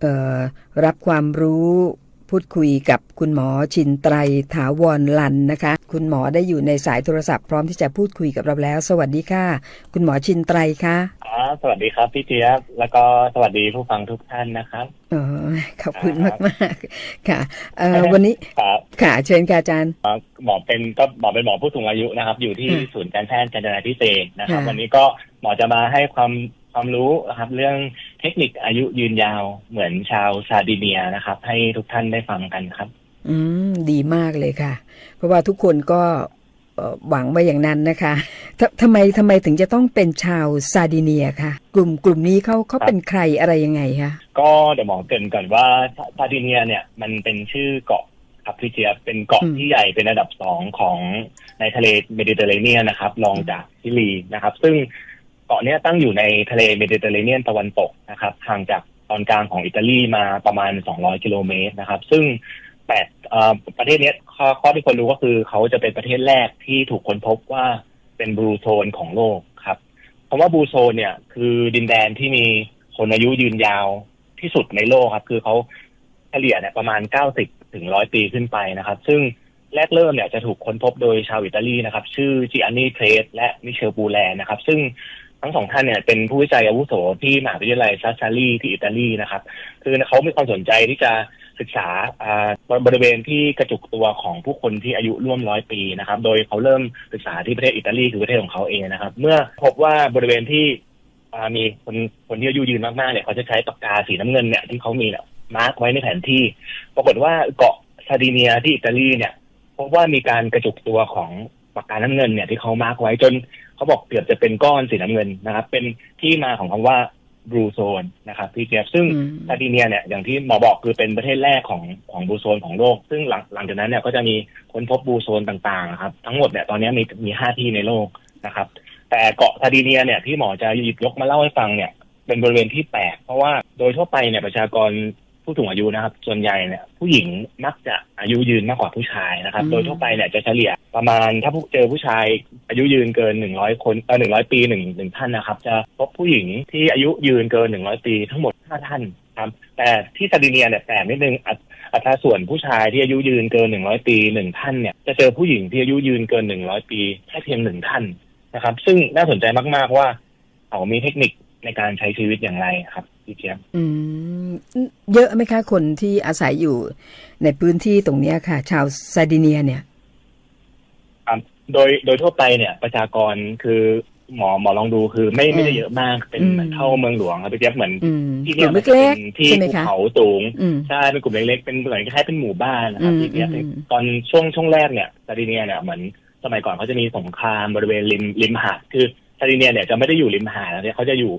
เอ่อรับความรู้พูดคุยกับคุณหมอชินไตรถาวรลันนะคะ คุณหมอได้อยู่ในสายโทรศัพท์พร้อมที่จะพูดคุยกับเราแล้ว สวัสดีค่ะ คุณหมอชินไตรคะอ่าสวัสดีครับพี่เจี๊ยบแล้วก็สวัสดีผู้ฟังทุกท่านนะครับเออขอบคุณครัมากบมากๆค่ะเอ่อวันนี้ครับค่ะเชิญค่ะอาจารย์อ่าหมอเป็นก็หมอเป็นหมอผู้สูงอายุนะครับ อยู่ที่ค่ะศูนย์การแพทย์การจนาพิเศษกนะครับค่ะวันนี้ก็หมอจะมาให้ความ ความรู้นะครับเรื่องเทคนิคอายุยืนยาวเหมือนชาวซาร์ดิเนียนะครับ ให้ทุกท่านได้ฟังกันครับ อืม ดีมากเลยค่ะ เพราะว่าทุกคนก็เอ่อหวังไว้อย่างนั้นนะคะททำไมทำไมถึงจะต้องเป็นชาวซาร์ดิเนียคะกลุ่มกลุ่มนี้เขาเขาเป็นใครอะไรยังไงคะก็เดี๋ยวหมอเกรินก่อนว่าซาร์ดิเนียเนี่ยมันเป็นชื่อเกาะครับพี่เจี๊ยบเป็นเกาะอืมที่ใหญ่เป็นอันดับสองของในทะเลเมดิเตอร์เรเนียนนะครับรองจากชิลีนะครับ ซึ่ง เกาะนี้ตั้งอยู่ในทะเลเมดิเตอร์เรเนียนตะวันตกนะครับห่างจากตอนกลางของอิตาลีมาประมาณ 200 กิโลเมตรนะครับ ซึ่งแปดประเทศนี้ข้อข้อที่คนรู้ก็คือเขาจะเป็นประเทศแรกที่ถูกค้นพบว่าเป็นบลูโซนของโลกครับคำว่าบลูโซนเนี่ย คือดินแดนที่มีคนอายุยืนยาวที่สุดในโลกครับ คือเขาเฉลี่ยเนี่ยประมาณ 90 ถึง 100 ปีขึ้นไปนะครับ ซึ่งแรกเริ่มเนี่ยจะถูกค้นพบโดยชาวอิตาลีนะครับ ชื่อจิอันนีเทรสและมิเชลปูแลนะครับ ซึ่ง ทั้งสองท่านเนี่ยเป็นผู้วิจัยอาวุโสที่มหาวิทยาลัยซัสซารีที่อิตาลีนะครับ คือเขามีความสนใจที่จะศึกษาอ่าบริเวณที่กระจุกตัวของผู้คนที่อายุร่วมร้อยปีนะครับ โดยเขาเริ่มศึกษาที่ประเทศอิตาลีคือประเทศของเขาเองนะครับ เมื่อพบว่าบริเวณที่มีคนคนที่อายุยืนมากๆเนี่ยเขาจะใช้ปากกาสีน้ำเงินเนี่ยที่เขามีเนี่ยมาร์กไว้ในแผนที่ ปรากฏว่าเกาะซาดิเนียที่อิตาลีเนี่ยพบว่ามีการกระจุกตัวของปากกาน้ำเงินเนี่ยที่เขามาร์กไว้จน เขาบอกเกือบจะเป็นก้อนสีน้ำเงินนะครับ เป็นที่มาของคำว่าบลูโซนนะครับพี่เจี๊ยบซึ่งอืมซาร์ดิเนียเนี่ยอย่างที่หมอบอกคือเป็นประเทศแรกของของบลูโซนของโลก ซึ่งหลังหลังจากนั้นเนี่ยก็จะมีค้นพบบลูโซนต่างๆนะครับทั้งหมดเนี่ยตอนนี้มีมีห้าที่ในโลกนะครับ แต่เกาะซาร์ดิเนียเนี่ยที่หมอจะหยิบยกมาเล่าให้ฟังเนี่ยเป็นบริเวณที่แปลกเพราะว่าโดยทั่วไปเนี่ยประชากร ผู้สูงอายุนะครับ ส่วนใหญ่เนี่ยผู้หญิงมักจะอายุยืนมากกว่าผู้ชายนะครับอืมโดยทั่วไปเนี่ยจะเฉลี่ยประมาณถ้าผู้เจอผู้ชายอายุยืนเกินหนึ่งร้อยคนเออหนึ่งร้อยปีหนึ่งหนึ่งท่านนะครับ จะพบผู้หญิงที่อายุยืนเกินหนึ่งร้อยปีทั้งหมดห้าท่านครับแต่ที่ซาร์ดิเนียเนี่ยแปลกนิดนึงอัตอัตราส่วนผู้ชายที่อายุยืนเกินหนึ่งร้อยปีหนึ่งท่านเนี่ยจะเจอผู้หญิงที่อายุยืนเกินหนึ่งร้อยปีแค่เพียงหนึ่งท่านนะครับ ซึ่งน่าสนใจมาก ๆว่าเขามีเทคนิคในการใช้ชีวิตอย่างไรครับ พี่เจี๊ยบอืม เยอะไหมคะคนที่อาศัยอยู่ในพื้นที่ตรงเนี้ยค่ะ ชาวซาร์ดิเนียเนี่ยโดยโดยทั่วไปเนี่ย ประชากรคือหมอหมอลองดูคือไม่ไม่ได้เยอะมากเป็นอืมเหมือนเท่าเมืองหลวงครับพี่เจี๊ยบเหมือนอืมที่กเนี่ลุ่ยมมันจะเล็กเป็นๆที่ใช่ไหมภูคะเขาสูง อืม ใช่เป็นกลุ่มเล็กๆเป็นเหมือนคล้ายๆเป็นหมู่บ้านนะครับอืมพี่เจี๊ยบอืม ตอนช่วงช่วงแรกเนี่ยซาร์ดิเนียเนี่ยเหมือนสมัยก่อนเขาจะมีสงครามบริเวณริมริมหาดคือซาร์ดิเนียเนี่ยจะไม่ได้อยู่ริมหาดนะเนี่ยเขาจะอยู่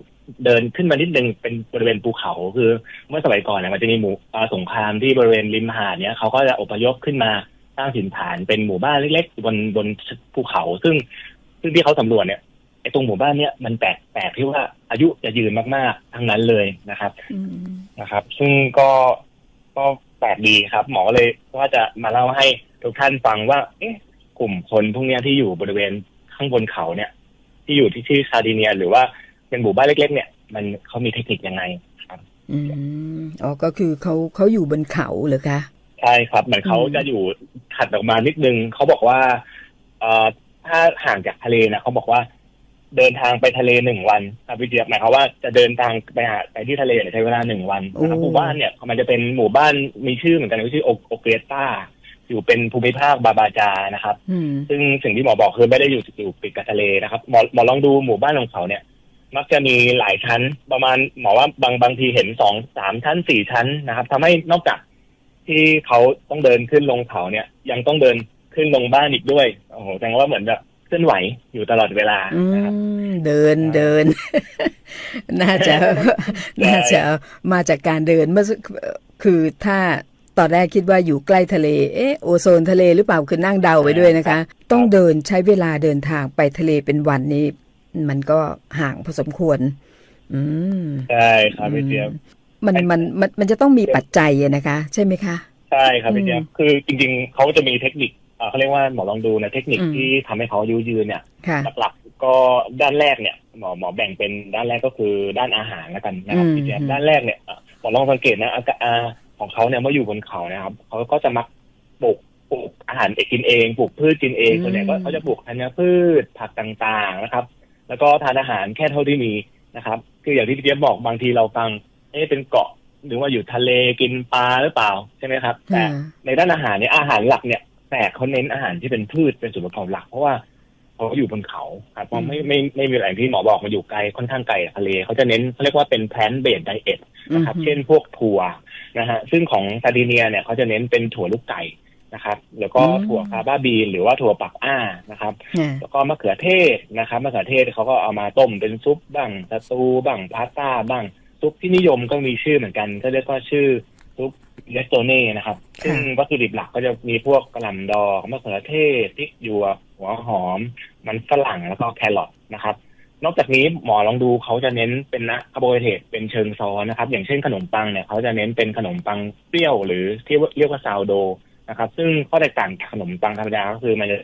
เดินขึ้นมานิดนึงเป็นบริเวณภูเขาคือเมื่อสมัยก่อนเนี่ยมันจะมีหมู่อ่าสงครามที่บริเวณริมหาดเนี่ยเขาก็จะอพยพขึ้นมาสร้างถิ่นฐานเป็นหมู่บ้านเล็กๆบนบนภูเขา ซึ่งซึ่งที่เขาสำรวจเนี่ยไอ้ตรงหมู่บ้านเนี่ยมันแปลกแปลกที่ว่าอายุจะยืนมากๆทั้งนั้นเลยนะครับอืมนะครับ ซึ่งก็ก็แปลกดีครับ หมอก็เลยว่าจะมาเล่าให้ทุกท่านฟังว่า เอ๊ะ กลุ่มคนพวกเนี้ยที่อยู่บริเวณข้างบนเขาเนี่ย ที่อยู่ที่ที่ซาร์ดิเนีย หรือว่า เป็นหมู่บ้านเล็กๆเนี่ย มันเขามีเทคนิคยังไงครับอืมอ๋อก็คือเขาเขาอยู่บนเขาเหรอคะใช่ครับเหมือนเขาอืมจะอยู่ถัดออกมานิดนึงเขาบอกว่าเอ่อถ้าห่างจากทะเลนะเขาบอกว่า เดินทางไปทะเลหนึ่งวันครับพี่เจี๊ยบหมายความว่าจะเดินทางไปหาไปที่ทะเลเนี่ยใช้เวลาหนึ่งวันนะครับหมู่บ้านเนี่ยมันจะเป็นหมู่บ้านมีชื่อเหมือนกันชื่อโอโอเกรต้าอยู่เป็นภูมิภาคบาบาจานะครับอืมซึ่งสิ่งที่หมอบอกคือไม่ได้อยู่อยู่ติดกับทะเลนะครับหมอหมอลองดูหมู่บ้านของเขาเนี่ย มักจะมีหลายชั้น ประมาณหมอว่าบางบางทีเห็นสองสามชั้นสี่ชั้นนะครับทำให้นอกจากที่เขาต้องเดินขึ้นลงเขาเนี่ย ยังต้องเดินขึ้นลงบ้านอีกด้วยโอ้โหแสดงว่าเหมือนแบบเคลื่อนไหวอยู่ตลอดเวลาอืนะครับมเดินเดิน น่าจะน่าจะมาจากการเดินเมื่อสักคือถ้าตอนแรกคิดว่าอยู่ใกล้ทะเล เอ๊ะโอโซนทะเลหรือเปล่าคือนั่งเดาไปด้วยนะคะ ต้องเดินใช้เวลาเดินทางไปทะเลเป็นวันนี้ มันก็ห่างพอสมควร อืมใช่ครับพี่เจี๊ยบมันมันมันมันจะต้องมีปัจจัยอะนะคะ ใช่ไหมคะ ใช่ครับพี่เจี๊ยบอืมคือจริง ๆเขาจะมีเทคนิคเอ่อเขาเรียกว่าหมอลองดูนะเทคนิคอืมที่ทำให้เขาอายุยืนเนี่ยค่ะหลักๆก็ด้านแรกเนี่ยหมอหมอแบ่งเป็นด้านแรกก็คือด้านอาหารแล้วกันนะครับอืมพี่เจี๊ยบอืมด้านแรกเนี่ยเอ่อหมอลองสังเกตนะอากาอาของเขาเนี่ยเมื่ออยู่บนเขานะครับเขาก็จะมักปลูกปลูกอาหารเองกินเองปลูกพืชกินเองอืมส่วนใหญ่ก็เขาจะปลูกธัญพืชผักต่างๆนะครับ แล้วก็ทานอาหารแค่เท่าที่มีนะครับ คืออย่างที่พี่เจี๊ยบบอกบางทีเราฟังเอ๊ะเป็นเกาะหรือว่าอยู่ทะเลกินปลาหรือเปล่าใช่ไหมครับ แต่อ่าในด้านอาหารเนี่ยอาหารหลักเนี่ยแต่เขาเน้นอาหารที่เป็นพืชเป็นส่วนประกอบหลัก เพราะว่าเขาอยู่บนเขาครับเพราะไม่ไม่ไม่มีแหล่งที่หมอบอกมาอยู่ไกลค่อนข้างไกลจากทะเลเขาจะเน้นเขาเรียกว่าเป็นแพลนเบสไดเอทนะครับ เช่นพวกถั่วนะฮะซึ่งของซาร์ดิเนียเนี่ยเขาจะเน้นเป็นถั่วลูกไก่ นะครับ แล้วก็อืมถั่วคาบาบีนหรือว่าถั่วปักอ้านะครับอ่าแล้วก็มะเขือเทศนะครับมะเขือเทศเขาก็เอามาต้มเป็นซุปบ้างสตูบ้างพาสต้าบ้างซุปที่นิยมก็มีชื่อเหมือนกัน ก็เรียกว่าชื่อซุปเลสโตเน่นะครับ ซึ่งวัตถุดิบหลักก็จะมีพวกกระหล่ำดอกมะเขือเทศพริกหยวกหัวหอม มันฝรั่งแล้วก็แครอทนะครับ นอกจากนี้หมอลองดูเขาจะเน้นเป็นนะคาร์โบไฮเดรตเป็นเชิงซ้อนนะครับ อย่างเช่นขนมปังเนี่ยเขาจะเน้นเป็นขนมปังเปรี้ยวหรือที่เรียกว่าซาวโด นะครับ ซึ่งข้อแตกต่างจากขนมปังธรรมดาก็คือมันจะ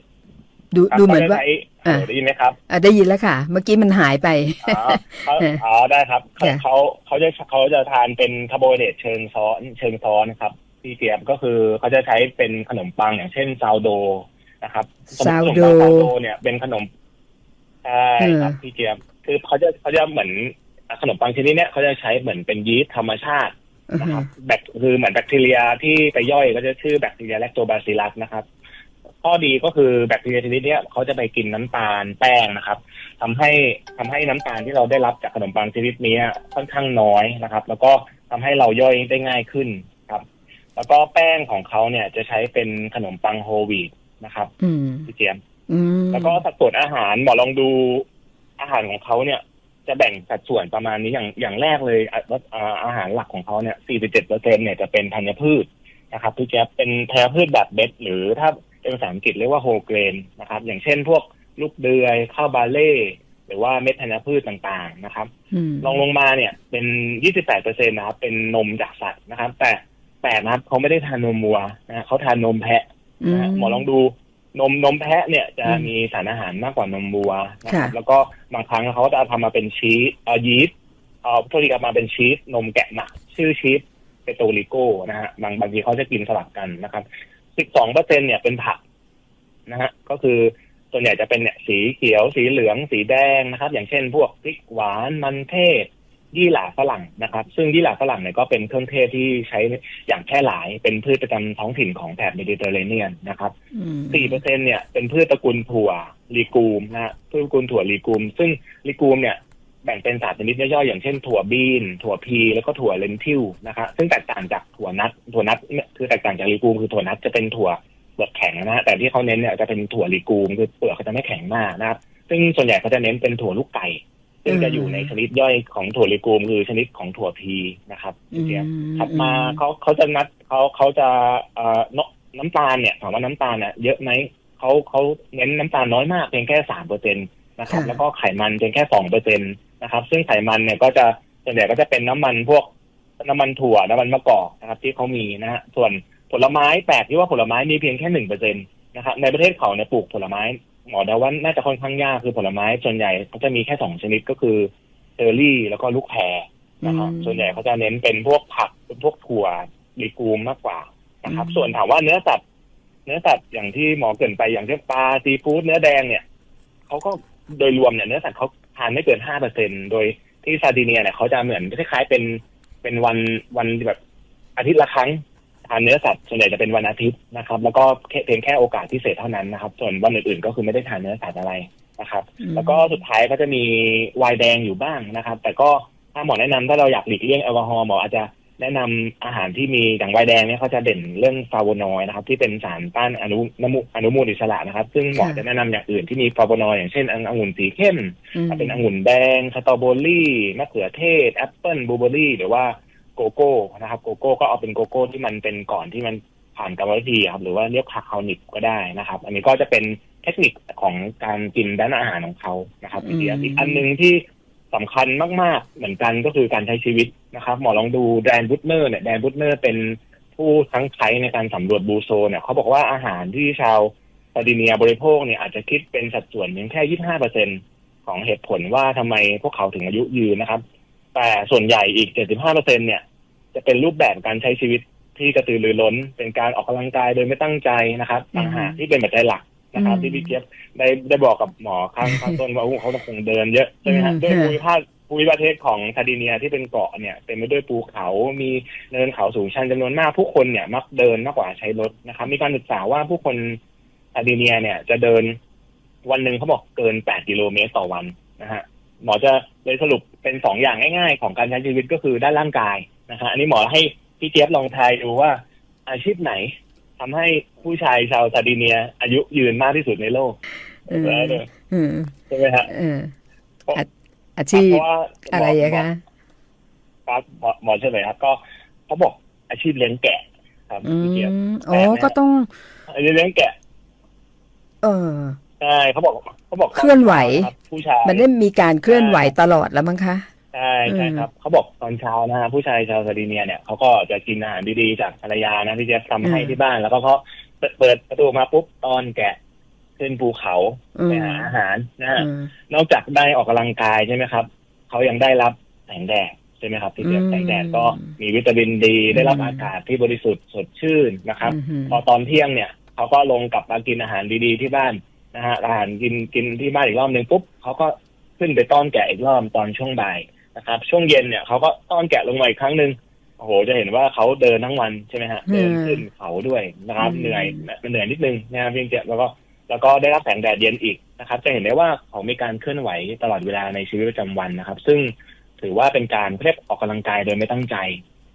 ดูดูเหมือนว่าขจะใช้อะเออได้ยินไหมครับอะได้ยินแล้วค่ะ เมื่อกี้มันหายไปอ๋อเขาเอออ๋อได้ครับเขาค่ะเขาเขาจะเขาจะทานเป็นคาร์โบไฮเดรตเชิงซ้อนเชิงซ้อนนะครับที่เกียบก็คือเขาจะใช้เป็นขนมปังอย่างเช่นซาวโดนะครับซาวขนมโดปังซาวโดเนี่ยเป็นขนมใช่ครับเออพี่เกียบคือเขาจะเขาจะเหมือนขนมปังชนิดเนี้ยเขาจะใช้เหมือนเป็นยีสต์ธรรมชาติอ่า นะคฮะรับแบคคือเหมือนแบคทีเรียที่ไปย่อยก็จะชื่อแบคทีเรียแลคโตบาซิลัสนะครับ ข้อดีก็คือแบคทีเรียชนิดเนี้ยเขาจะไปกินน้ำตาลแป้งนะครับทำให้ทำให้น้ำตาลที่เราได้รับจากขนมปังชนิดนี้ค่อนข้างน้อยนะครับ แล้วก็ทำให้เราย่อยได้ง่ายขึ้นครับ แล้วก็แป้งของเขาเนี่ยจะใช้เป็นขนมปังโฮลวีตนะครับอืมพี่เจียมอืมแล้วก็สัดส่วนอาหารหมอลองดูอาหารของเขาเนี่ย จะแบ่งสัดส่วนประมาณนี้อย่างอย่างแรกเลยอะว่าอ่าอาหารหลักของเขาเนี่ย47เปอร์เซ็นเนี่ยจะเป็นธัญพืชนะครับพี่แจ๊บเป็นธัญพืชแบบเบ็ดหรือถ้าเป็นภาษาอังกฤษเรียกว่าโฮเกรนนะครับ อย่างเช่นพวกลูกเดือยข้าวบาเล่ หรือว่าเม็ดธัญพืชต่างๆนะครับอืมลองลงมาเนี่ยเป็น 28เปอร์เซ็นนะครับ เป็นนมจากสัตว์นะครับ แต่แต่นะครับเขาไม่ได้ทานนมวัวนะฮะเขาทานนมแพะนะฮะหมอลองดู นมนมแพะเนี่ยจะอืมมีสารอาหารมากกว่านมวัวนะครับค่ะแล้วก็บางครั้งเขาจะทำมาเป็นชีสเอ่อยีสต์เอาโทษทีกลับมาเป็นชีสนมแกะหมักชื่อชีสเปโตริโกนะฮะบางบางทีเขาจะกินสลับกันนะครับ12เปอร์เซ็นเนี่ยเป็นผักนะฮะก็คือส่วนใหญ่จะเป็นเนี่ยสีเขียวสีเหลืองสีแดงนะครับ อย่างเช่นพวกพริกหวานมันเทศ ยี่หร่าฝรั่งนะครับ ซึ่งยี่หร่าฝรั่งเนี่ยก็เป็นเครื่องเทศที่ใช้อย่างแพร่หลายเป็นพืชประจำท้องถิ่นของแถบเมดิเตอร์เรเนียนนะครับอืมสี่เปอร์เซ็นเนี่ยเป็นพืชตระกูลถั่วลีกูมนะฮะพืชตระกูลถั่วลีกูม ซึ่งลีกูมเนี่ยแบ่งเป็นสามชนิดย่อยๆอย่างเช่นถั่วบีน ถั่วพีแล้วก็ถั่วเลนทิวนะครับซึ่งแตกต่างจากถั่วนัทถั่วนัทเนี่ยคือแตกต่างจากลีกูมคือถั่วนัทจะเป็นถั่วเปลือกแข็งนะฮะแต่ที่เขาเน้นเนี่ยจะเป็นถั่วลีกูมคือเปลือกเขาจะไม่แข็งมากนะครับซึ่งส่วนใหญ่เขาจะเน้นเป็นถั่วลูกไก่ ซึ่งจะอยู่ในชนิดย่อยของถั่วลีกูมคือชนิดของถั่วพีนะครับอืมเจี๊ยบถัดมาเขาเขาจะนัดเขาเขาจะเอ่อเนอะน้ำตาลเนี่ยถามว่าน้ำตาลเนี่ยเยอะไหมเขาเขาเน้นน้ำตาลน้อยมากเพียงแค่สามเปอร์เซ็นตนะครับค่ะแล้วก็ไขมันเพียงแค่สองเปอร์เซ็นตนะครับ ซึ่งไขมันเนี่ยก็จะส่วนใหญ่ก็จะเป็นน้ำมันพวกน้ำมันถั่วน้ำมันมะกอกนะครับ ที่เขามีนะฮะส่วนผลไม้แปลกที่ว่าผลไม้มีเพียงแค่หนึ่งเปอร์เซ็นตนะครับในประเทศเขาเนี่ยปลูกผลไม้ หมอเดาว่าน่าจะค่อนข้างยากคือผลไม้ส่วนใหญ่เขาจะมีแค่สองชนิดก็คือเชอร์รี่ แล้วก็ลูกแพรนะครับอืมส่วนใหญ่เขาจะเน้นเป็นพวกผักเป็นพวกถั่วลีกูมมากกว่านะครับอืมส่วนถามว่าเนื้อสัตว์เนื้อสัตว์อย่างที่หมอเกรินไปอย่างเช่นปลาซีฟู้ดเนื้อแดงเนี่ยเขาก็โดยรวมเนี่ยเนื้อสัตว์เขาทานไม่เกินห้าเปอร์เซ็นโดยที่ซาร์ดิเนียเนี่ยเขาจะเหมือนคล้ายๆเป็นเป็นวันวันแบบอาทิตย์ละครั้ง ทานเนื้อสัตว์ส่วนใหญ่จะเป็นวันอาทิตย์นะครับ แล้วก็แค่เพียงแค่โอกาสพิเศษเท่านั้นนะครับ ส่วนวันอื่นๆก็คือไม่ได้ทานเนื้อสัตว์อะไรนะครับอืมแล้วก็สุดท้ายก็จะมีไวน์แดงอยู่บ้างนะครับ แต่ก็ถ้าหมอแนะนำถ้าเราอยากหลีกเลี่ยงแอลกอฮอล์หมออาจจะแนะนำอาหารที่มีอย่างไวน์แดงเนี่ยเขาจะเด่นเรื่องฟลาโวนอยด์นะครับ ที่เป็นสารต้านอนุน้ำมูอนุมูลอิสระนะครับ ซึ่งหมอค่ะจะแนะนำอย่างอื่นที่มีฟลาโวนอยด์อย่างเช่นองุ่นสีเข้มอืมถ้าเป็นองุ่นแดงสตรอเบอรี่มะเขือเทศแอปเปิลบลูเบอรี่หรือว่า โกโก้นะครับ โกโก้ก็เอาเป็นโกโก้ที่มันเป็นก่อนที่มันผ่านกรรมวิธีครับ หรือว่าเรียกคาคาวนิบก็ได้นะครับ อันนี้ก็จะเป็นเทคนิคของการกินด้านอาหารของเขานะครับอืมอีกอีกอันหนึ่งที่สำคัญมาก ๆ เหมือนกันก็คือการใช้ชีวิตนะครับหมอลองดูแดนบุตเนอร์เนี่ยแดนบุตเนอร์เป็นผู้ทั้งใช้ในการสำรวจบูโซเนี่ยเขาบอกว่าอาหารที่ชาวซาร์ดิเนียบริโภคเนี่ยอาจจะคิดเป็นสัดส่วนเพียงแค่25เปอร์เซ็นของเหตุผลว่าทำไมพวกเขาถึงอายุยืนนะครับ แต่ส่วนใหญ่อีก 75เปอร์เซ็นเนี่ย จะเป็นรูปแบบการใช้ชีวิตที่กระตือรือร้น เป็นการออกกำลังกายโดยไม่ตั้งใจนะครับอืมต่างหากที่เป็นปัจจัยหลักนะครับอืมที่พี่เจี๊ยบได้ได้บอกกับหมอข้างข้างต้นว่าโอ้โหเขาต้องคงเดินเยอะใช่ไหมฮะอืมด้วยฮะภูมิภาคภูมิประเทศของซาร์ดิเนียที่เป็นเกาะเนี่ยเต็มไปด้วยภูเขามีเนินเขาสูงชันจำนวนมาก ผู้คนเนี่ยมักเดินมากกว่าใช้รถนะครับ มีการศึกษาว่าผู้คนซาร์ดิเนียเนี่ยจะเดินวันหนึ่งเขาบอกเกิน 8 กิโลเมตรต่อวันนะฮะหมอจะเลยสรุป เป็นสองอย่างง่ายๆ ของการใช้ชีวิตก็คือด้านร่างกายนะฮะอันนี้หมอให้พี่เจี๊ยบลองทายดูว่า อาชีพไหนทำให้ผู้ชายชาวซาร์ดิเนีย อายุยืนมากที่สุดในโลกเออแล้วเนี่ยเออใช่ไหมฮะเอออาอาชีพเพราะว่าอะไรอะคะครับหมอหมอเฉลยครับ ก็เขาบอกอาชีพเลี้ยงแกะ ครับอืพี่เจี๊ยบมอ๋อก็ต้องอาชีพเลี้ยงแกะ เออ ใช่เขาบอกเขาบอกเคลื่อนไหว ครับผู้ชายมันได้มีการเคลื่อนไหวตลอดแล้วมั้งคะ ใช่ใช่ครับเขาบอกตอนเช้านะฮะผู้ชายชาวซาร์ดิเนียเนี่ยเขาก็จะกินอาหารดีๆจากภรรยานะที่จะทำให้อืมที่บ้าน แล้วก็เขาเปิดเปิดประตูมาปุ๊บตอนแกะขึ้นภูเขาอืม ไปหาอาหารนะฮะ อืม นอกจากได้ออกกำลังกายใช่ไหมครับ เขายังได้รับแสงแดดใช่ไหมครับที่เรียกอืมแสงแดดก็มีวิตามินดี ได้รับอืม อากาศที่บริสุทธิ์สดชื่นนะครับ อืมพอตอนเที่ยงเนี่ย เขาก็ลงกลับมากินอาหารดีๆที่บ้าน นะฮะอาหารกินกินที่บ้านอีกรอบหนึ่งปุ๊บเขาก็ขึ้นไปต้อนแกะอีกรอบตอนช่วงบ่ายนะครับ ช่วงเย็นเนี่ยเขาก็ต้อนแกะลงมาอีกครั้งหนึ่งโอ้โหจะเห็นว่าเขาเดินทั้งวันใช่ไหมฮะอืมเดินขึ้นเขาด้วยนะครับอืมเหนื่อยมันเหนื่อยนิดนึงนะครับเพียงแต่แล้วก็แล้วก็ได้รับแสงแดดเย็นอีกนะครับ จะเห็นได้ว่าเขามีการเคลื่อนไหวตลอดเวลาในชีวิตประจำวันนะครับ ซึ่งถือว่าเป็นการเรียกออกกำลังกายโดยไม่ตั้งใจ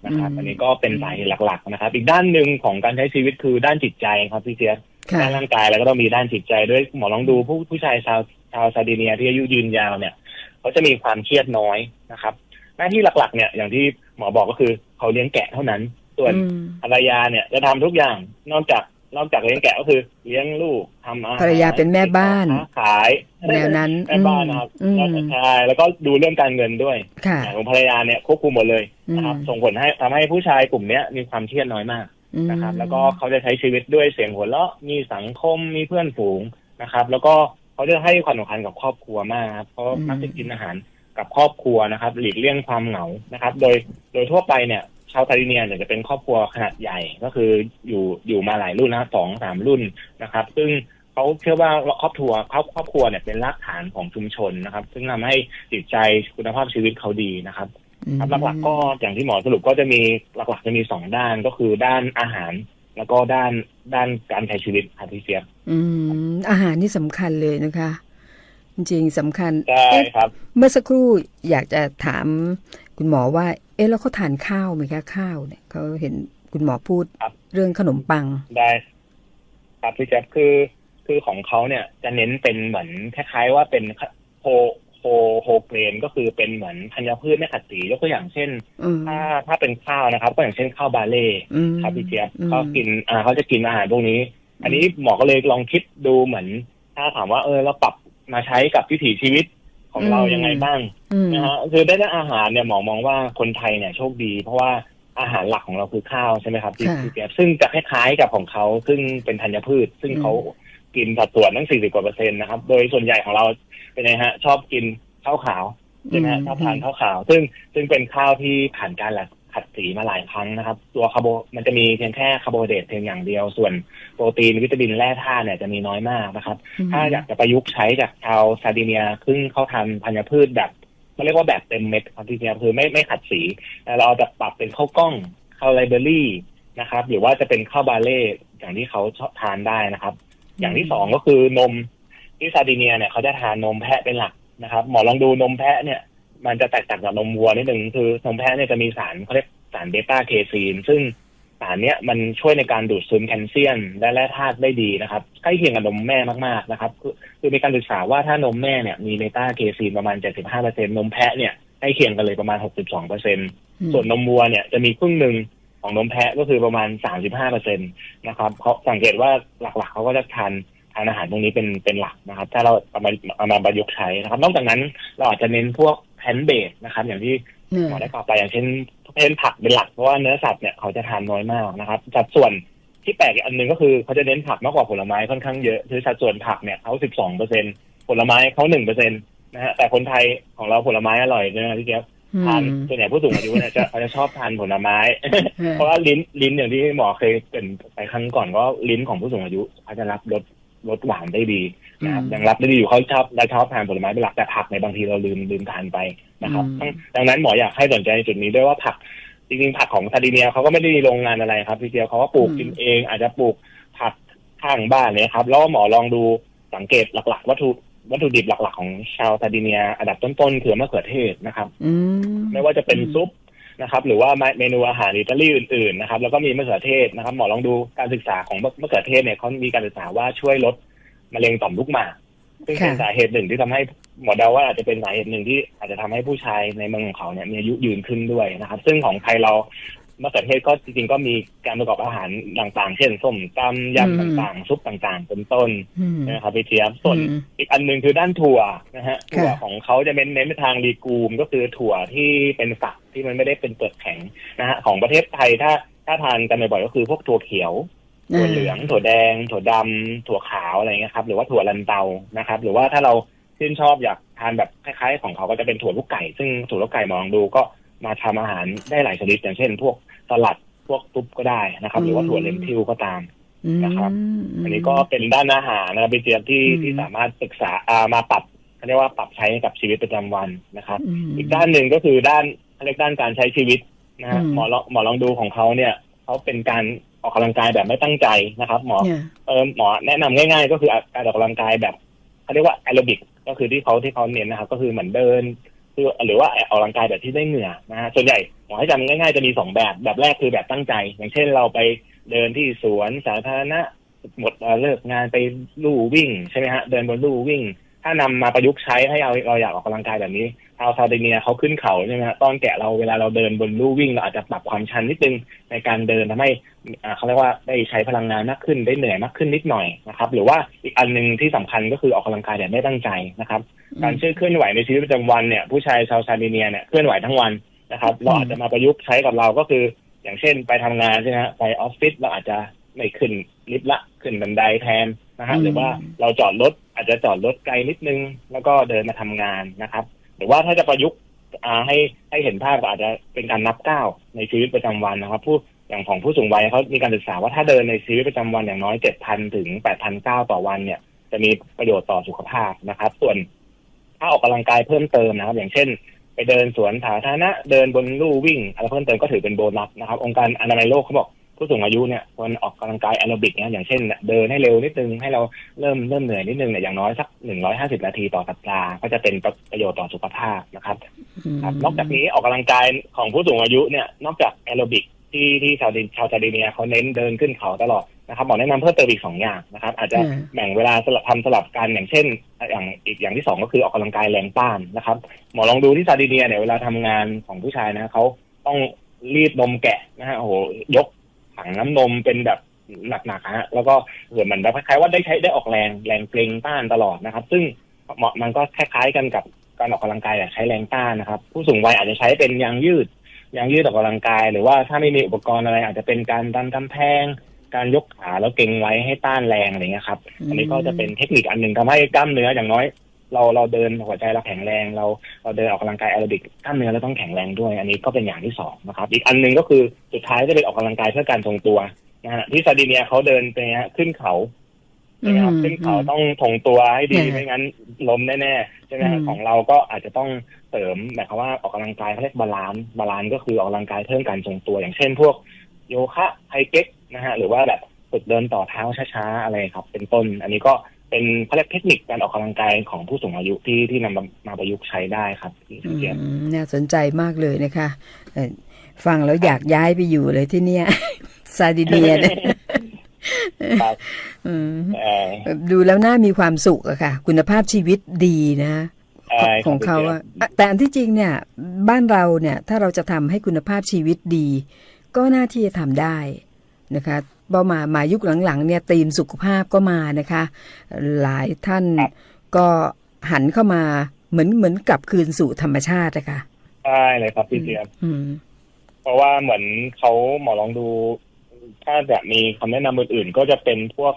นะครับอืมอันนี้ก็เป็นสาเหตุหลัก ๆ นะครับ อีกด้านหนึ่งของการใช้ชีวิตคือด้านจิตใจครับพี่เจี๊ยบค่ะ ด้านร่างกายแล้วก็ต้องมีด้านจิตใจด้วยหมอลองดูผู้ผู้ชายชาวชาวซาร์ดิเนียที่อายุยืนยาวเนี่ยเขาจะมีความเครียดน้อยนะครับ หน้าที่หลักๆ เนี่ยอย่างที่หมอบอกก็คือเขาเลี้ยงแกะเท่านั้น ส่วนอืมภรรยาเนี่ยจะทำทุกอย่างนอกจากนอกจากเลี้ยงแกะก็คือเลี้ยงลูกทำอาหารภรรยาเป็นแม่บ้านค้ขายแนวนั้นแม่บ้านนะครับอืมแล้วใช่แล้วก็ดูเรื่องการเงินด้วยค่ะของภรรยาเนี่ยควบคุมหมดเลยนะครับอืมส่งผลให้ทำให้ผู้ชายกลุ่มเนี้ยมีความเครียดน้อยมากอืม นะครับ แล้วก็เขาจะใช้ชีวิตด้วยเสียงหัวเราะมีสังคมมีเพื่อนฝูงนะครับ แล้วก็เขาจะให้ความสำคัญกับครอบครัวมากครับเพราะอืมมักจะกินอาหารกับครอบครัวนะครับ หลีกเลี่ยงความเหงานะครับ โดยโดยทั่วไปเนี่ยชาวไทยเนียเนี่ยจะเป็นครอบครัวขนาดใหญ่ก็คืออยู่อยู่มาหลายรุ่นนะครับสองสามรุ่นนะครับ ซึ่งเขาเชื่อว่าครอบครัวครอบครอบครัวเนี่ยเป็นรากฐานของชุมชนนะครับ ซึ่งทำให้จิตใจคุณภาพชีวิตเขาดีนะครับ ครับหลักๆก็อย่างที่หมอสรุปก็จะมีหลักๆจะมีสองด้านก็คือด้านอาหาร แล้วก็ด้านด้านการใช้ชีวิตครับพี่เสียบอืมอาหารนี่สำคัญเลยนะคะ จริงๆสำคัญใช่เอ๊ะครับ เมื่อสักครู่อยากจะถามคุณหมอว่า เอ๊ะแล้วเขาทานข้าวไหมคะข้าวเนี่ยเขาเห็นคุณหมอพูดครับเรื่องขนมปังได้ ครับพี่แจ๊บคือคือของเขาเนี่ยจะเน้นเป็นเหมือนคล้ายๆว่าเป็นโฮโฮโฮเกรนก็คือเป็นเหมือนธัญพืชไม่ขัดสียกตัวอย่างเช่นอืมถ้าถ้าเป็นข้าวนะครับ ก็อย่างเช่นข้าวบาเล่อืมครับพี่เจี๊ยบอืมเขากินอ่าเขาจะกินอาหารพวกนี้ อันนี้หมอก็เลยลองคิดดูเหมือน ถ้าถามว่าเออเราปรับมาใช้กับวิถีชีวิตของเรายังไงบ้างอืมนะฮะคือได้านอาหารเนี่ยหมอมองว่าคนไทยเนี่ยโชคดี เพราะว่าอาหารหลักของเราคือข้าวใช่ไหมครับพี่ค่ะพี่แจ๊บซึ่งจะคล้ายๆกับของเขาซึ่งเป็นธัญพืช ซึ่งอืมเขา กินสัดส่วนทั้งสี่สิบกว่าเปอร์เซ็นต์นะครับ โดยส่วนใหญ่ของเราเป็นไงฮะ ชอบกินข้าวขาวใช่ไหมฮะชอบทานข้าวขาว ซึ่งซึ่งเป็นข้าวที่ผ่านการหลักขัดสีมาหลายครั้งนะครับ ตัวคาร์โบมันจะมีเพียงแค่คาร์โบไฮเดรตเพียงอย่างเดียว ส่วนโปรตีนวิตามินแร่ธาตุเนี่ยจะมีน้อยมากนะครับ ถ้าอยากจะประยุกต์ใช้จากชาวซาร์ดิเนียซึ่งเขาทำธัญพืชแบบเขาเรียกว่าแบบเต็มเม็ดครับที่เนี่ยคือไม่ไม่ขัดสีแต่เราจะปรับเป็นข้าวกล้องข้าวไลเบอรี่นะครับ หรือว่าจะเป็นข้าวบาเล่อย่างที่เขาชอบทานได้นะครับ อย่างที่สองก็คือนมที่ซาร์ดิเนียเนี่ยเขาจะทานนมแพะเป็นหลักนะครับ หมอลองดูนมแพะเนี่ย มันจะแตกต่างจากนมวัวนิดหนึ่งคือนมแพะเนี่ยจะมีสารเขาเรียกสารเบต้าเคซีน ซึ่งสารเนี้ยมันช่วยในการดูดซึมแคลเซียมและแร่ธาตุได้ดีนะครับใกล้เคียงกับนมแม่มากๆนะครับคือคือมีการศึกษาว่าถ้านมแม่เนี่ยมีเบต้าเคซีนประมาณ 75เปอร์เซ็นนมแพะเนี่ยใกล้เคียงกันเลยประมาณ 62เปอร์เซ็นส่วนนมวัวเนี่ยจะมีครึ่งหนึ่ง ของนมแพะก็คือประมาณ 35เปอร์เซ็นตนะครับเขาสังเกตว่าหลักๆเขาก็จะทานทานอาหารพวกนี้เป็นเป็นหลักนะครับ ถ้าเราเอามาเอามาประยุกต์ใช้นะครับ นอกจากนั้นเราอาจจะเน้นพวกแพนเบสนะครับ อย่างที่เนี่ยหมอได้กล่าวไปอย่างเช่นเป็นผักเป็นหลักเพราะว่าเนื้อสัตว์เนี่ยเขาจะทานน้อยมากนะครับสัดส่วนที่แปลกอีกอันหนึ่งก็คือเขาจะเน้นผักมากกว่าผลไม้ค่อนข้างเยอะคือสัดส่วนผักเนี่ยเขา12เปอร์เซ็นผลไม้เขา1เปอร์เซ็นนะฮะแต่คนไทยของเราผลไม้อร่อยใช่ไหมพี่แก๊ป ทานส่วนใหญ่ผู้สูงอายุเนี่ยจะเขาจะชอบทานผลไม้ฮะเพราะว่าลิ้นลิ้นอย่างที่หมอเคยเกรินไปครั้งก่อนก็ลิ้นของผู้สูงอายุเขาจะรับรสรสหวานได้ดีนะครับอืมยังรับได้ดีอยู่เขาชอบและชอบทานผลไม้เป็นหลักแต่ผักในบางทีเราลืมลืมทานไปนะครับอืมดังนั้นหมออยากให้สนใจในจุดนี้ด้วยว่าผักจริงๆผักของซาร์ดิเนียเขาก็ไม่ได้มีโรงงานอะไรครับพี่เจียวเขาก็ปลูกกินเอง อาจจะปลูกผักข้างบ้านเนี่ยครับแล้วหมอลองดูสังเกตหลัก ๆ วัตถุ วัตถุดิบหลัก ๆ ของชาวซาร์ดิเนีย อันดับต้นๆคือมะเขือเทศนะครับอืมไม่ว่าจะเป็นซุปนะครับ หรือว่าเมนูอาหารอิตาลีอื่นๆนะครับ แล้วก็มีมะเขือเทศนะครับ หมอลองดูการศึกษาของมะเขือเทศเนี่ยเขามีการศึกษาว่าช่วยลดมะเร็งต่อมลูกหมากซึ่งเป็นค่ะสาเหตุหนึ่งที่ทำให้หมอเดาว่าอาจจะเป็นสาเหตุหนึ่งที่อาจจะทำให้ผู้ชายในเมืองของเขาเนี่ยมีอายุยืนขึ้นด้วยนะครับ ซึ่งของไทยเรา มะเขือเทศก็จริงๆก็มีการประกอบอาหารต่างๆ เช่นส้มตำยำต่างๆ ซุปต่างๆ เป็นต้นอืมนะครับพี่เทียบส่วนอืมอีกอันหนึ่งคือด้านถั่วนะฮะค่ะถั่วของเขาจะเน้นเน้นไปทางรีกูม ก็คือถั่วที่เป็นฝักที่มันไม่ได้เป็นเปลือกแข็งนะฮะของประเทศไทยถ้าถ้าทานกันบ่อยๆก็คือพวกถั่วเขียวถั่วเหลืองถั่วแดง ถั่วดำถั่วขาวอะไรเงี้ยครับ หรือว่าถั่วลันเตานะครับ หรือว่าถ้าเราชื่นชอบอยากทานแบบคล้ายๆ ของเขาก็จะเป็นถั่วลูกไก่ ซึ่งถั่วลูกไก่มองดูก็มาทำอาหารได้หลายชนิดอย่างเช่น พวก สลัดพวกซุปก็ได้นะครับ หรือว่าถั่วเลนทิวก็ตามนะครับ อันนี้ก็เป็นด้านอาหารนะครับเป็นเจียมที่อืมที่สามารถศึกษาอ่ามาปรับเขาเรียกว่าปรับใช้กับชีวิตประจำวันนะครับมอีกด้านหนึ่งก็คือด้านเขาเรียกด้านการใช้ชีวิตนะฮะอืมหมอลองหมอลองดูของเขาเนี่ยเขาเป็นการออกกำลังกายแบบไม่ตั้งใจนะครับ หมอเนี่ยเออหมอแนะนำง่าย ๆ ก็คือการออกกำลังกายแบบเขาเรียกว่าแอโรบิกก็คือที่เขาที่เขาเน้นนะครับ ก็คือเหมือนเดิน คือหรือว่าออกกำลังกายแบบที่ได้เหงื่อนะฮะส่วนใหญ่หมอให้จำง่ายๆจะมีสองแบบแบบแรกคือแบบตั้งใจ อย่างเช่นเราไปเดินที่สวนสาธารณะหมดเลิกงานไปลู่วิ่งใช่ไหมฮะเดินบนลู่วิ่ง ถ้านำมาประยุกต์ใช้ให้เราเราอยากออกกำลังกายแบบนี้ชาวซาร์ดิเนียเขาขึ้นเขาใช่ไหมฮะตอนแกะเราเวลาเราเดินบนลู่วิ่งเราอาจจะปรับความชันนิดนึงในการเดินทำให้อ่าเขาเรียกว่าได้ใช้พลังงานมากขึ้นได้เหนื่อยมากขึ้นนิดหน่อยนะครับ หรือว่าอีกอันหนึ่งที่สำคัญก็คือออกกำลังกายแบบไม่ตั้งใจนะครับ การเชื่อเคลื่อนไหวในชีวิตประจำวันเนี่ยผู้ชายชาวซาร์ดิเนียเนี่ยเคลื่อนไหวทั้งวันนะครับ เราอาจจะมาประยุกต์ใช้กับเราก็คือ อย่างเช่น ไปทำงานใช่ไหมฮะไปออฟฟิศเราอาจจะไม่ขึ้นลิฟต์ละขึ้นบันไดแทน นะฮะอืมหรือว่าเราจอดรถอาจจะจอดรถไกลนิดนึง แล้วก็เดินมาทำงานนะครับ หรือว่าถ้าจะประยุกต์อ่าให้ให้เห็นภาพก็อาจจะเป็นการนับก้าวในชีวิตประจำวันนะครับ ผู้อย่างของผู้สูงวัยเขามีการศึกษาว่าถ้าเดินในชีวิตประจำวันอย่างน้อยเจ็ดพันถึงแปดพันก้าวต่อวันเนี่ย จะมีประโยชน์ต่อสุขภาพนะครับ ส่วนถ้าออกกำลังกายเพิ่มเติมนะครับ อย่างเช่น ไปเดินสวนสาธารณะเดินบนลู่วิ่งอะไรเพิ่มเติมก็ถือเป็นโบนัสนะครับ องค์การอนามัยโลกเขาบอก ผู้สูงอายุเนี่ยควรออกกำลังกายแอโรบิกเนี่ยอย่างเช่นเนี่ยเดินให้เร็วนิดนึงให้เราเริ่มเริ่มเหนื่อยนิดนึงเนี่ยอย่างน้อยสักหนึ่งร้อยห้าสิบนาทีต่อสัปดาห์ก็จะเป็นประโยชน์ต่อสุขภาพนะครับครับ นอกจากนี้ออกกำลังกายของผู้สูงอายุเนี่ยนอกจากแอโรบิกที่ที่ชาวดินชาวซาร์ดิเนียเขาเน้นเดินขึ้นเขาตลอดนะครับหมอแนะนำเพิ่มเติมอีกสองอย่างนะครับ อาจจะอืมแบ่งเวลาสลับทำสลับกันอย่างเช่น อย่างอีกอย่างที่สองก็คือออกกำลังกายแรงต้านนะครับ หมอลองดูที่ซาร์ดิเนียเนี่ยเวลาทำงานของผู้ชายนะเขาต้องรีดนมแกะนะฮะโอ้โหยก ถังน้ำนมเป็นแบบหนักๆฮะแล้วก็เหมือนมันแบบคล้ายๆว่าได้ใช้ได้ออกแรงแรงเกรงต้านตลอดนะครับ ซึ่งเหมาะมันก็คล้ายๆกันกับการออกกำลังกายแบบใช้แรงต้านนะครับ ผู้สูงวัยอาจจะใช้เป็นยางยืดยางยืดออกกำลังกาย หรือว่าถ้าไม่มีอุปกรณ์อะไร อาจจะเป็นการดันกำแพง การยกขาแล้วเกรงไว้ให้ต้านแรงอะไรเงี้ยครับ อันนี้ก็จะเป็นเทคนิคอันหนึ่งทำให้กล้ามเนื้ออย่างน้อย เราเราเดินหัวใจเราแข็งแรง เราเราเดินออกกำลังกายแอโรบิกกล้ามเนื้อเราต้องแข็งแรงด้วย อันนี้ก็เป็นอย่างที่สองนะครับ อีกอันหนึ่งก็คือสุดท้ายจะเป็นออกกำลังกายเพื่อการทรงตัวนะฮะที่ซาร์ดิเนียเขาเดินไปฮะขึ้นเขาใช่ไหมครับอืมขึ้นเขาต้องทงตัวให้ดีอืมไม่งั้นล้มแน่ๆใช่ไหมฮะอืมของเราก็อาจจะต้องเสริมหมายความว่าออกกำลังกายเขาเรียกบาลานซ์บาลานซ์ก็คือออกกำลังกายเพิ่มการทรงตัว อย่างเช่น พวกโยคะไฮเก๊กนะฮะหรือว่าแบบฝึกเดินต่อเท้าช้าๆอะไรครับ เป็นต้น อันนี้ก็ เป็นเขาเรียกเทคนิคการออกกำลังกายของผู้สูงอายุที่ที่นำมามาประยุกต์ใช้ได้ครับพี่อืเกียรติมน่าสนใจมากเลยนะคะเอ่อฟังแล้วอยากย้ายไปอยู่เลยที่เนี่ยซาร์ดิเนียเนี่ยครับอืมเอ่อดูแล้วน่ามีความสุขอะค่ะ คุณภาพชีวิตดีนะใช่ครับของเขาพี่อะเจี๊ยบแต่อันที่จริงเนี่ย บ้านเราเนี่ย ถ้าเราจะทำให้คุณภาพชีวิตดี ก็น่าที่จะทำได้นะคะ พอมามายุคหลังๆเนี่ยตีมสุขภาพก็มานะคะ หลายท่านก็หันเข้ามาเหมือนเหมือนกลับคืนสู่ธรรมชาติอะค่ะใช่เลยครับพี่เจี๊ยบอืมเพราะว่าเหมือนเขาหมอลองดู ถ้าแบบมีคำแนะนำอื่นๆ ก็จะเป็นพวก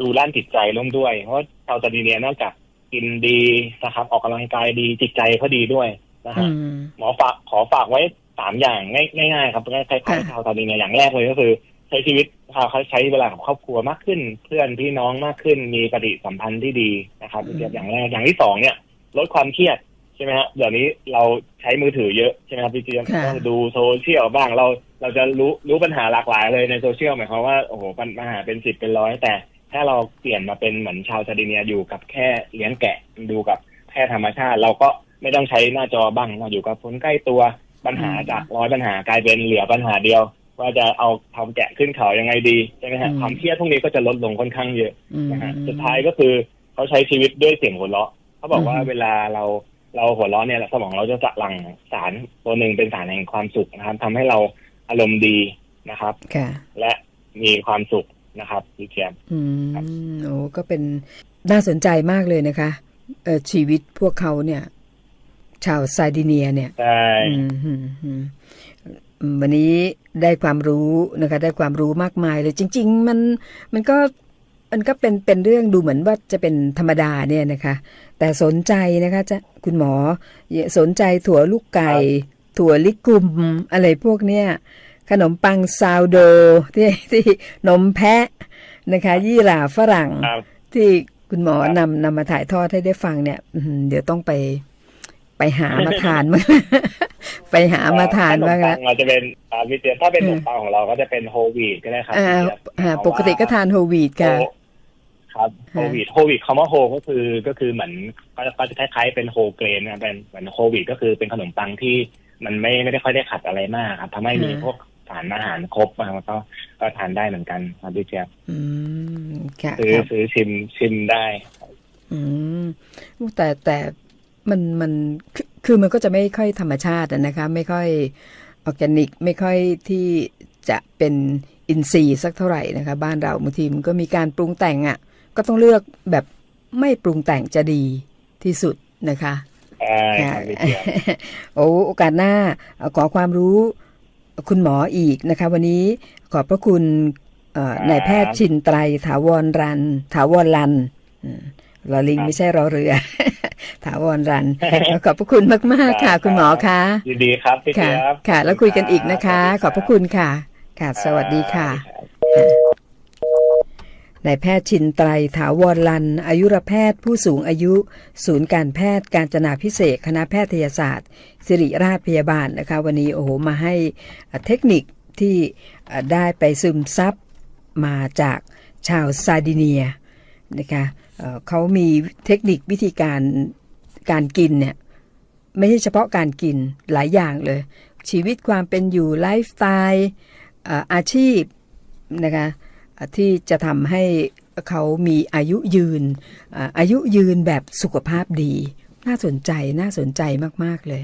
ดูด้านจิตใจร่วมด้วย เพราะชาวซาร์ดิเนียนอกจากกินดีนะครับ ออกกำลังกายดีจิตใจเขาดีด้วยนะอืฮะมหมอฝากขอฝากไว้สามอย่างง่ายง่ายๆครับคล้ายๆค่ะชาวซาร์ดิเนียอย่างแรกเลยก็คือ ใช้ชีวิต เขาใช้เวลากับครอบครัวมากขึ้น เพื่อนพี่น้องมากขึ้น มีปฏิสัมพันธ์ที่ดีนะครับอย่างแรกอย่างที่สองเนี่ย ลดความเครียดใช่ไหมฮะเดี๋ยวนี้เราใช้มือถือเยอะใช่ไหมครับพี่เจียมค่ะต้องดูโซเชียลบ้างเราเราจะรู้รู้ปัญหาหลากหลายเลยในโซเชียลหมายความว่าโอ้โหปัญหาเป็นสิบเป็นร้อยแต่ถ้าเราเปลี่ยนมาเป็นเหมือนชาวซาร์ดิเนียอยู่กับแค่เลี้ยงแกะดูกับแค่ธรรมชาติ เราก็ไม่ต้องใช้หน้าจอบ้างเราอยู่กับคนใกล้ตัวปัญหาจากร้อยปัญหากลายเป็นเหลือปัญหาเดียว ว่าจะเอาทำแกะขึ้นเขายังไงดีใช่ไหมฮะอืมความเครียดพวกนี้ก็จะลดลงค่อนข้างเยอะอืมนะฮะสุดท้ายก็คือเขาใช้ชีวิตด้วยเสียงหัวเราะเขาบอกว่าอืมเวลาเราเราหัวเราะเนี่ยสมองเราจะหลั่งสารตัวหนึ่งเป็นสารแห่งความสุขนะครับทำให้เราอารมณ์ดีนะครับค่ะและมีความสุขนะครับพี่เทียมอืมโอ้ก็เป็นน่าสนใจมากเลยนะคะเอ่อชีวิตพวกเขาเนี่ย ชาวซาร์ดิเนียเนี่ยใช่อืมอืมอืมอืม วันนี้ได้ความรู้นะคะ ได้ความรู้มากมายเลยจริง ๆ มันมันก็มันก็เป็นเป็นเรื่องดูเหมือนว่าจะเป็นธรรมดาเนี่ยนะคะ แต่สนใจนะคะจะคุณหมอสนใจถั่วลูกไก่ ถั่วลิกุมอะไรพวกเนี้ยขนมปังซาวโดที่ที่นมแพะนะคะ ยี่หร่าฝรั่งครับที่คุณหมอครับนำนำมาถ่ายทอดให้ได้ฟังเนี่ยอื้อหือเดี๋ยวต้องไป ไปหามาทานมางไปหามาทานบ้างขนละมปังเราจะเป็นอ่าพี่เทียมถ้าเป็นขเออนมปังของเราก็จะเป็นโฮลวีตก็ได้ครับอ่าพี่เจี๊ยบอ่าเพปราะกติก็ทานโฮลวีตค่ะโฮครับฮะโฮลวีตโฮลวีตคำว่าโฮก็คือก็คือเหมือนก็จะก็จะคล้ายๆเป็นโฮเกรนนะเป็นเหมือนโฮลวีตก็คือเป็นขนมปังที่มันไม่ไม่ได้ค่อยได้ขัดอะไรมากครับทำให้มีพวกสารอาหารครบนะครับก็ก็ทานได้เหมือนกันครับพี่เจี๊ยบอืมค่ะซื้อครับซื้อชิมชิมได้ อืมแต่แต่ มันมันคือคือมันก็จะไม่ค่อยธรรมชาติอะนะคะ ไม่ค่อยออร์แกนิก ไม่ค่อยที่จะเป็นอินทรีย์สักเท่าไหร่นะคะ บ้านเราบางทีมันก็มีการปรุงแต่งอะ่ะ ก็ต้องเลือกแบบไม่ปรุงแต่งจะดีที่สุดนะคะใช่ครับพี่เจี๊ยบโอ้โอกาสหน้าเอ่อขอความรู้คุณหมออีกนะคะ วันนี้ขอบพระคุณเอ่อครับนายแพทย์ชินไตรถาวรรัน ถาวรรัน อืมรอลิงครับไม่ใช่รอเรือ ถาวรรัน ขอบพระคุณมาก ๆ ค่ะ คุณหมอคะยินดีครับพี่ค่ะเจี๊ยบค่ะ แล้วคุยกันอีกนะคะสวัสดีขอบพระคุณค่ะ ค่ะ สวัสดีค่ะนายแพทย์ชินไตรถาวรลัน อายุรแพทย์ผู้สูงอายุ ศูนย์การแพทย์การจนาพิเศษกคณะแพทยศาสตร์ ศิริราชพยาบาลนะคะ วันนี้โอ้โหมาให้อะเทคนิคที่อะได้ไปซึมซับมาจากชาวซาร์ดิเนียนะคะเขามีเทคนิควิธีการการกินเนี่ยไม่ใช่เฉพาะการกินหลายอย่างเลย ชีวิตความเป็นอยู่ไลฟ์สไตล์อาชีพนะคะที่จะทำให้เขามีอายุยืนออายุยืนแบบสุขภาพดี น่าสนใจน่าสนใจมาก ๆ เลย